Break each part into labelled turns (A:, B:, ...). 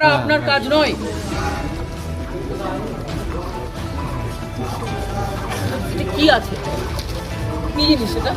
A: আপনার কাজ নয়। কি আছে? কি জিনিস এটা?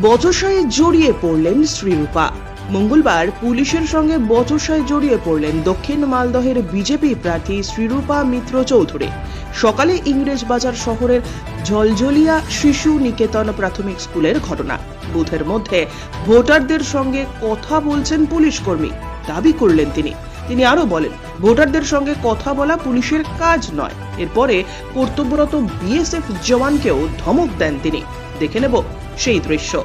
B: বচসায় জড়িয়ে পড়লেন শ্রীরূপা। মঙ্গলবার পুলিশের সঙ্গে বচসায় জড়িয়ে পড়লেন দক্ষিণ মালদহের বিজেপি প্রার্থী শ্রীরূপা মিত্র চৌধুরী। সকালে ইংরেজ বাজার শহরের ঝলঝলিয়া শিশু নিকেতন প্রাথমিক স্কুলের ঘটনা। বুথের মধ্যে ভোটারদের সঙ্গে কথা বলছেন পুলিশ কর্মী। দাবি করলেন তিনি। তিনি আরও বলেন, ভোটারদের সঙ্গে কথা বলা পুলিশের কাজ নয়। এরপরে কর্তব্যরত বিএসএফ জওয়ানকেও ধমক দেন তিনি। দেখে নেব সেই দৃশ্য।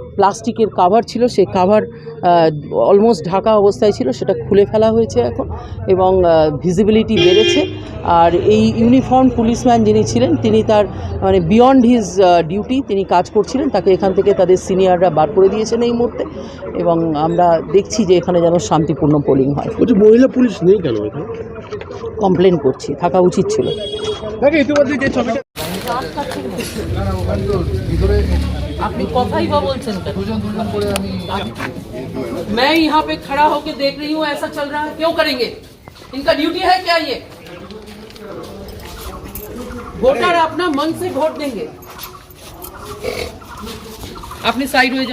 A: প্লাস্টিকের কাভার ছিল সেই কাভার অলমোস্ট ঢাকা অবস্থায় ছিল সেটা খুলে ফেলা হয়েছে এখন এবং ভিজিবিলিটি বেড়েছে। আর এই ইউনিফর্ম পুলিশম্যান যিনি ছিলেন তিনি তার মানে বিয়ন্ড হিজ ডিউটি তিনি কাজ করছিলেন তাকে এখান থেকে তাদের সিনিয়ররা বার করে দিয়েছেন এই মুহূর্তে এবং আমরা দেখছি যে এখানে যেন শান্তিপূর্ণ পোলিং হয়।
C: মহিলা পুলিশ নেই কেন
A: কমপ্লেন করছি থাকা উচিত ছিল। আপনি কথাই বা বলছেন मैं यहाँ पे खड़ा होके देख रही हूँ ऐसा चल रहा है क्यों करेंगे इनका ड्यूटी है क्या ये वोटर अपना मन से वोट देंगे আপনি সাইড হয়ে যান